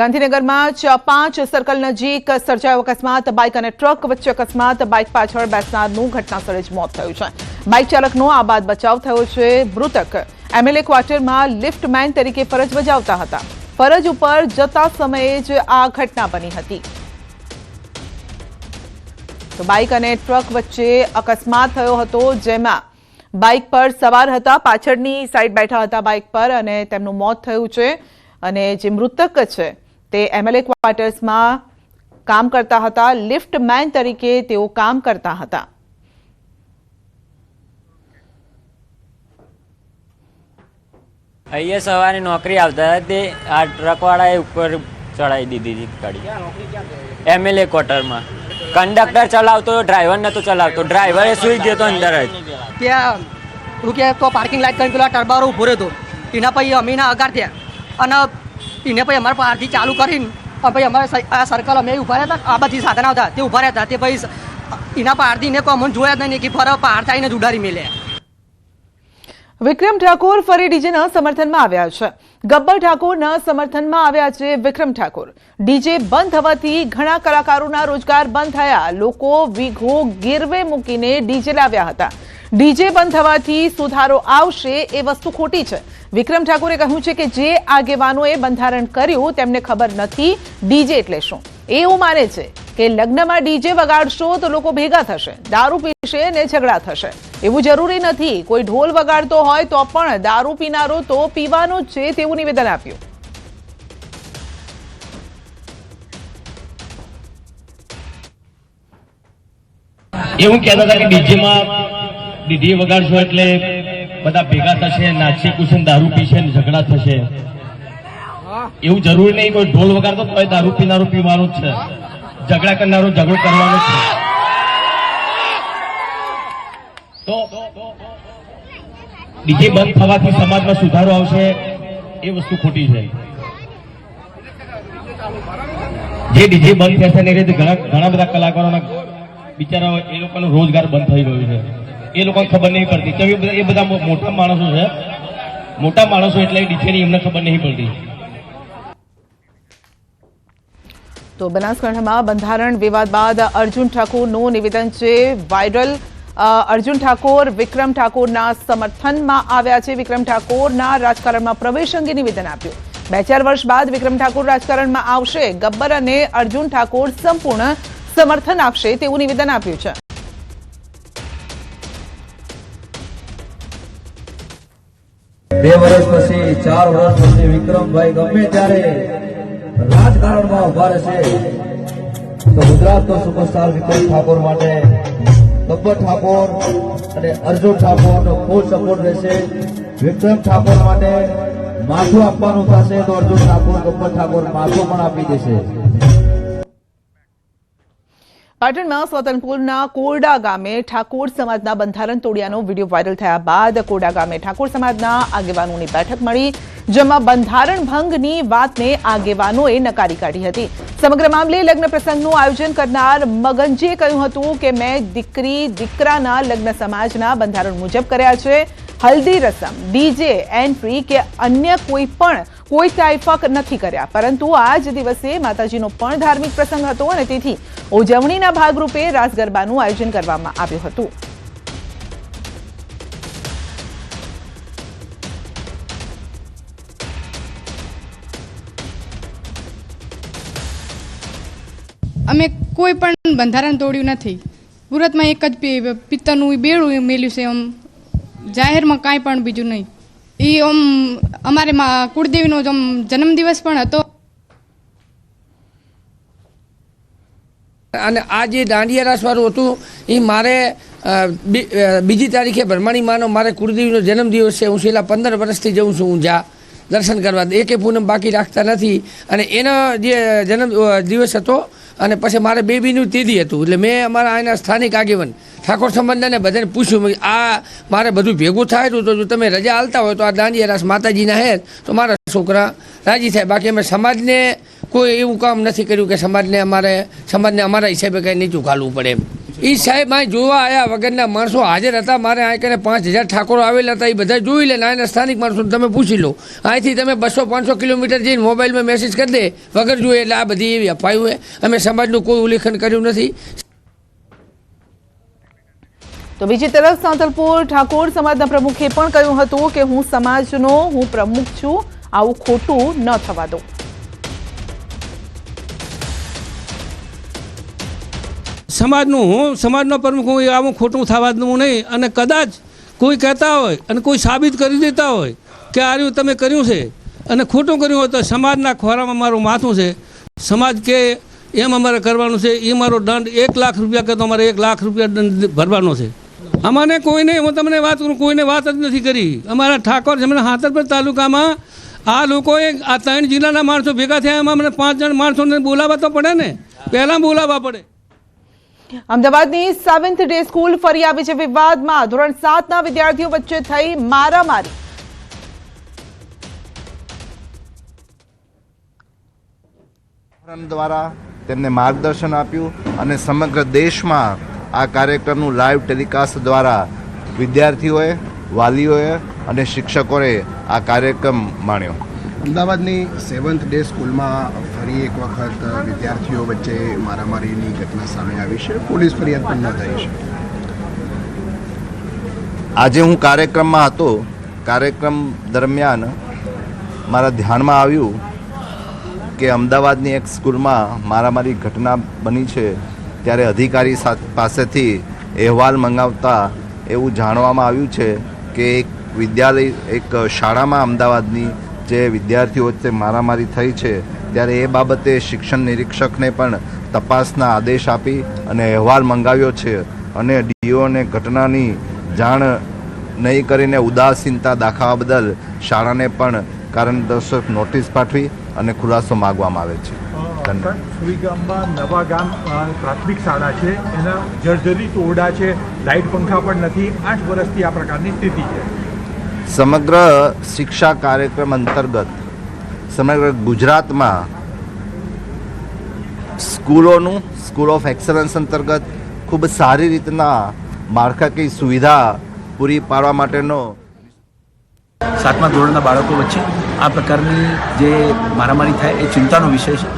ગાંધીનગરમાં પાંચ સર્કલ નજીક સર્જાયો અકસ્માત. બાઇક અને ટ્રક વચ્ચે અકસ્માત. બાઇક પાછળ બેસનારનું ઘટનાસ્થળે જ મોત થયું છે. બાઇક ચાલકનો બાદ બચાવ થયો છે. મૃતક એમએલએ ક્વાર્ટરમાં લિફ્ટમેન તરીકે ફરજ બજાવતા હતા. ફરજ ઉપર જતા સમયે જ આ ઘટના બની હતી. તો બાઇક અને ટ્રક વચ્ચે અકસ્માત થયો હતો, જેમાં બાઇક પર સવાર હતા, પાછળની સાઈડ બેઠા હતા બાઇક પર અને તેમનું મોત થયું છે. અને જે મૃતક છે તે એમએલએ ક્વાર્ટર્સમાં કામ કરતા હતા. લિફ્ટ મેન તરીકે તેઓ કામ કરતા હતા. અહીંયા સવારે નોકરી આવતા હતા તે આ ટ્રકવાળાએ ઉપર ચડાવી દીધી હતી ગાડી. એમએલએ ક્વાર્ટરમાં કંડક્ટર ચલાવતો ડ્રાઈવર નતો ચલાવતો. ડ્રાઈવરે સુઈ ગયો તો અંદર જ. ત્યાં હું કે તો પાર્કિંગ લાઈટ કરીને પેલા ટરબારો ઊભો રહેતો હતો. એના પછી અમીના અગાર થયા. અને એને પછી અમારા પારથી ચાલુ કરીને પછી અમારે આ સર્કલ અમે ઊભા રહ્યા હતા આ બધી સાધના હતા, તે ઊભા રહ્યા હતા તે પછી એના પારથી ને કોઈ જોયા જ કે ફર પાર થઈને જ ઉડારી મેલ્યા વિક્રમ ઠાકોર ફરી ડીજેના સમર્થનમાં આવ્યા છે. ગબ્બર ઠાકોરના સમર્થનમાં આવ્યા છે વિક્રમ ઠાકોર. ડીજે બંધ થવાથી ઘણા કલાકારોના રોજગાર બંધ થયા. લોકો વીઘો ગીરવે મૂકીને ડીજે લાવ્યા હતા. ડીજે બંધ થવાથી સુધારો આવશે એ વસ્તુ ખોટી છે. વિક્રમ ઠાકુરે કહ્યું છે કે જે આગેવાનોએ બંધારણ કર્યું તેમને ખબર નથી, ડીજે એટલે શું? એવું માને છે કે લગ્નમાં ડીજે વગાડશો તો લોકો ભેગા થશે, દારૂ પીશે ને ઝઘડા થશે. એવું જરૂરી નથી. કોઈ ઢોલ વગાડતો હોય તો પણ દારૂ પીનારો તો પીવાનો જ છે તેવું નિવેદન આપ્યું. એવું કહેતા હતા કે ડીજેમાં ડીજે વગાડશો એટલે બધા ભેગા થશે નાચશે કુશન દારૂ પીશે ને ઝઘડા થશે. એવું જરૂરી નહીં, કોઈ ઢોલ વગાડતો તો દારૂ પીનારો પીવાનો જ છે. ઝઘડા કરનારો ઝઘડો કરવાનો છે. તો ડીજે બંધ થવાથી સમાજમાં સુધારો આવશે, એ વસ્તુ ખોટી છે. જે ડીજે બંધ થશે ને એ રીતે ઘણા ઘણા બધા કલાકારોના બિચારા એ લોકોનો રોજગાર બંધ થઈ ગયો છે. એ લોકોને ખબર નહીં પડતી. તો એ બધા મોટા માણસો છે. મોટા માણસો એટલે ડીજેની એમને ખબર નહીં પડતી. તો બનાસકાંઠામાં બંધારણ વિવાદ બાદ અર્જુન ઠાકોરનું નિવેદન છે વાયરલ. અર્જુન ઠાકોર વિક્રમ ઠાકોરના સમર્થનમાં આવ્યા છે. વિક્રમ ઠાકોરના રાજકારણમાં પ્રવેશ અંગે નિવેદન આપ્યું. બે ચાર વર્ષ બાદ વિક્રમ ઠાકોર રાજકારણમાં આવશે. ગબ્બર અને અર્જુન ઠાકોર સંપૂર્ણ સમર્થન આપશે તેવું નિવેદન આપ્યું છે. બે વર્ષ પછી, ચાર વર્ષ પછી વિક્રમભાઈ ગમે ત્યારે રાજકારણમાં ઊભા રહેશે. તો ગુજરાતનો સુપરસ્ટાર વિક્રમ ઠાકોર માટે ગબ્બર ઠાકોર અને અર્જુન ઠાકોરનો ફૂલ સપોર્ટ રહેશે. વિક્રમ ઠાકોર માટે માથું આપવાનું થશે તો અર્જુન ઠાકોર ગબ્બર ઠાકોર માથું પણ આપી દેશે. પાટણમાં સ્વતંત્રપુરના કોરડા ગામે ઠાકોર સમાજના બંધારણ તોડ્યાનો વીડિયો વાયરલ થયા બાદ કોરડા ગામે ઠાકોર સમાજના આગેવાનોની બેઠક મળી, જેમાં બંધારણ ભંગની વાતને આગેવાનોએ નકારી કાઢી હતી. સમગ્ર મામલે લગ્ન પ્રસંગનું આયોજન કરનાર મગનજીએ કહ્યું હતું કે, મેં દીકરી, દીકરાના લગ્ન સમાજના બંધારણ મુજબ કર્યા છે. હલ્દી રસમ, ડીજે, એન્ટ્રી કે અન્ય કોઈ પણ કોઈ તાયફક નથી કર્યા. પરંતુ આ જ દિવસે માતાજીનો પણ ધાર્મિક પ્રસંગ હતો અને તેથી ઉજવણીના ભાગરૂપે રાસ ગરબાનું આયોજન કરવામાં આવ્યું હતું. અમે કોઈ પણ બંધારણ તોડ્યું નથી. સુરતમાં એક જ પિત્તરનું બેડું મેલ્યું છે આમ. જાહેરમાં કાંઈ પણ બીજું નહીં. એ ઓમ અમારે કુળદેવીનો જ જન્મદિવસ પણ હતો. અને આ જે દાંડિયા રાસ વાળું હતું એ મારે બીજી તારીખે ભરમાણી માનો મારે કુળદેવીનો જન્મદિવસ છે. હું છેલ્લા પંદર વર્ષથી જઉં છું હું જા દર્શન કરવા. એકે પૂનમ બાકી રાખતા નથી. અને એનો જે જન્મ દિવસ હતો અને પછી મારે બેબીનું તીધી હતું. એટલે મેં અમારા અહીંના સ્થાનિક આગેવાન ઠાકોર સંબંધને બધાને પૂછ્યું આ મારે બધું ભેગું થાય તો જો તમે રજા હાલતા હોય તો આ દાંડિયા રાસ માતાજીના હે, તો મારા છોકરા રાજી થાય. બાકી અમે સમાજને કોઈ એવું કામ નથી કર્યું કે સમાજને અમારે, સમાજને અમારા હિસાબે કંઈ નીચું ઘાલવું પડે એમ. એ સાહેબ અહીં જોવા આવ્યા વગરના માણસો હાજર હતા. મારે અહીં કરીને પાંચ હજાર ઠાકોરો આવેલા હતા. એ બધા જોઈ લે અહીંના સ્થાનિક માણસોને તમે પૂછી લો. અહીંથી તમે બસો પાંચસો કિલોમીટર જઈને મોબાઈલમાં મેસેજ કરી દે. વગર જોઈએ એટલે આ બધી એવી અપાયું છે અમે સમાજનું કોઈ ઉલ્લેખન કર્યું નથી. તો બીજી તરફ સાંતલપુર ઠાકોર સમાજના પ્રમુખે પણ કહ્યું હતું કે હું સમાજનો હું પ્રમુખ છું. આવું ખોટું ન થવા દઉં સમાજનું હું, સમાજનો પ્રમુખ હું આવું ખોટું થવા દઉં નહીં. અને કદાચ કોઈ કહેતા હોય અને કોઈ સાબિત કરી દેતા હોય કે આ રહ્યું તમે કર્યું છે. અને ખોટું કર્યું હોય તો સમાજના ખોરામાં મારું માથું છે. સમાજ કે એમ અમારે કરવાનું છે એ મારો દંડ એક લાખ રૂપિયા કરતો અમારે એક લાખ રૂપિયા દંડ ભરવાનો છે. અમારે કોઈને હું તમને વાત કરું, કોઈને વાત જ નથી કરી. અમારા ઠાકોર જમણા હાથરપર તાલુકામાં આ લોકોએ આ ત્રણ જિલ્લાના માણસો ભેગા થયા, એમાં મને પાંચ જણ માણસોને બોલાવવા તો પડે ને. પહેલાં બોલાવવા પડે. અમદાવાદની સેવન્થ ડે સ્કૂલ ફરી આવી છે વિવાદમાં. ધોરણ સાતના વિદ્યાર્થીઓ વચ્ચે થઈ મારામારી. દ્વારા તેમને માર્ગદર્શન આપ્યું અને સમગ્ર દેશમાં આ કાર્યક્રમનું લાઈવ ટેલિકાસ્ટ દ્વારા વિદ્યાર્થીઓએ, વાલીઓએ અને શિક્ષકોએ આ કાર્યક્રમ માણ્યો. અમદાવાદની સેવન્થ ડે સ્કૂલમાં ફરી એક વખત વિદ્યાર્થીઓ વચ્ચે મારામારીની ઘટના સામે આવી છે. પોલીસ ફરિયાદ પણ ન થઈ છે. આજે હું કાર્યક્રમમાં હતો. કાર્યક્રમ દરમિયાન મારા ધ્યાનમાં આવ્યું કે અમદાવાદની એક સ્કૂલમાં મારામારી ઘટના બની છે. ત્યારે અધિકારી પાસેથી અહેવાલ મંગાવતા એવું જાણવામાં આવ્યું છે કે એક વિદ્યાલય, એક શાળામાં અમદાવાદની જે વિદ્યાર્થીઓ વચ્ચે મારામારી થઈ છે ત્યારે એ બાબતે શિક્ષણ નિરીક્ષકને પણ તપાસના આદેશ આપી અને અહેવાલ મંગાવ્યો છે અને ડીઓને ઘટનાની જાણ નહીં કરીને ઉદાસીનતા દાખવવા બદલ શાળાને પણ કારણદર્શક નોટિસ પાઠવી અને ખુલાસો માગવામાં આવે છે. સુઈગામમાં નવા ગામ પ્રાથમિક શાળા છે એના જર્જરિત ઓરડા છે લાઇટ પંખા પણ નથી આઠ વર્ષથી આ પ્રકારની સ્થિતિ છે. સમગ્ર શિક્ષા કાર્યક્રમ અંતર્ગત, સમગ્ર ગુજરાતમાં સ્કૂલોનું, સ્કૂલ ઓફ એક્સલન્સ અંતર્ગત ખૂબ સારી રીતના માળખાકીય સુવિધા પૂરી પાડવા માટેનો સાતમા ધોરણના બાળકો વચ્ચે આ પ્રકારની જે મારામારી થાય એ ચિંતાનો વિષય છે.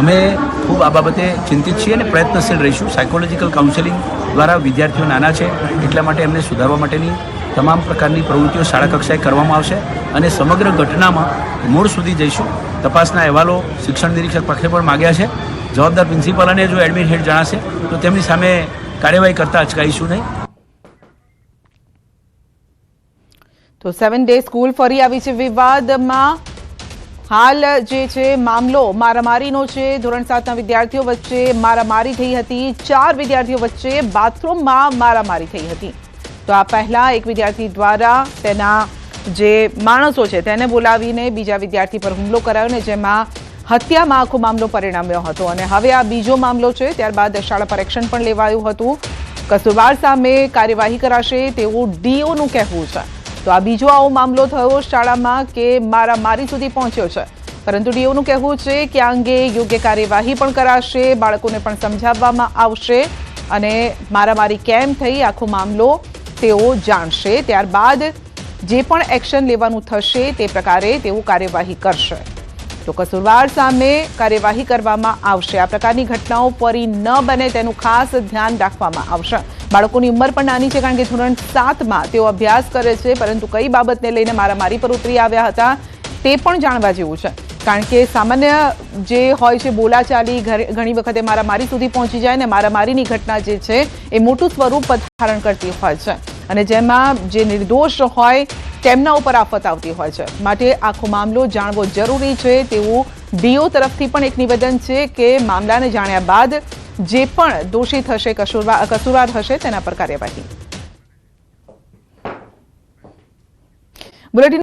અમે ખૂબ આ બાબતે ચિંતિત છીએ અને પ્રયત્નશીલ રહીશું. સાયકોલોજીકલ કાઉન્સેલિંગ દ્વારા વિદ્યાર્થીઓ નાના છે, એટલા માટે એમને સુધારવા માટેની તમામ પ્રકારની પ્રવૃત્તિઓ શાળા કક્ષાએ કરવામાં આવશે અને સમગ્ર ઘટનામાં મૂળ સુધી જઈશું. તપાસના અહેવાલો શિક્ષણ નિરીક્ષક પાસે પણ માગ્યા છે. જવાબદાર પ્રિન્સિપાલને જો એડમિટ હેડ જણાશે, તો તેમની સામે કાર્યવાહી કરતા અચકાઈશું નહીં. તો સેવન ડે સ્કૂલ ફરી આવી છે વિવાદમાં. હાલ જે છે મામલો, મારામારીનો છે. ધોરણ સાતના વિદ્યાર્થીઓ વચ્ચે મારામારી થઈ હતી. ચાર વિદ્યાર્થીઓ વચ્ચે બાથરૂમમાં મારામારી થઈ હતી. તો આ પહેલા એક વિદ્યાર્થી દ્વારા તેના જે માણસો છે તેને બોલાવીને બીજા વિદ્યાર્થી પર હુમલો કરાયો ને જેમાં હત્યામાં આખો મામલો પરિણમ્યો હતો. અને હવે આ બીજો મામલો છે, ત્યારબાદ શાળા પર એક્શન પણ લેવાયું હતું. કસુરવાર સામે કાર્યવાહી કરાશે તેવું ડીઓનું કહેવું છે. તો આ બીજો આવો મામલો થયો શાળામાં કે મારા મારી સુધી પહોંચ્યો છે. પરંતુ ડીઓનું કહેવું છે કે આ અંગે યોગ્ય કાર્યવાહી પણ કરાશે, બાળકોને પણ સમજાવવામાં આવશે. અને મારામારી કેમ થઈ આખો મામલો તેઓ જાણશે, ત્યારબાદ જે પણ એક્શન લેવાનું થશે તે પ્રકારે તેઓ કાર્યવાહી કરશે. તો કસૂરવાર સામે કાર્યવાહી કરવામાં આવશે. આ પ્રકારની ઘટનાઓ ફરી ન બને તેનું ખાસ ધ્યાન રાખવામાં આવશે. બાળકોની ઉંમર પણ નાની છે કારણ કે ધોરણ સાતમાં તેઓ અભ્યાસ કરે છે, પરંતુ કઈ બાબતને લઈને મારામારી પર ઉતરી આવ્યા હતા તે પણ જાણવા જેવું છે. કારણ કે સામાન્ય જે હોય છે બોલાચાલી ઘણી વખતે મારામારી સુધી પહોંચી જાય ને મારામારીની ઘટના જે છે એ મોટું સ્વરૂપ ધારણ કરતી હોય છે. અને જેમાં જે નિર્દોષ હોય તેમના ઉપર આફત આવતી હોય છે. માટે આખો મામલો જાણવો જરૂરી છે. તેવું ડીઓ તરફથી પણ એક નિવેદન છે કે મામલાને જાણ્યા બાદ જે પણ દોષી થશે કસૂરવાર હશે તેના પર કાર્યવાહી. બુલેટિન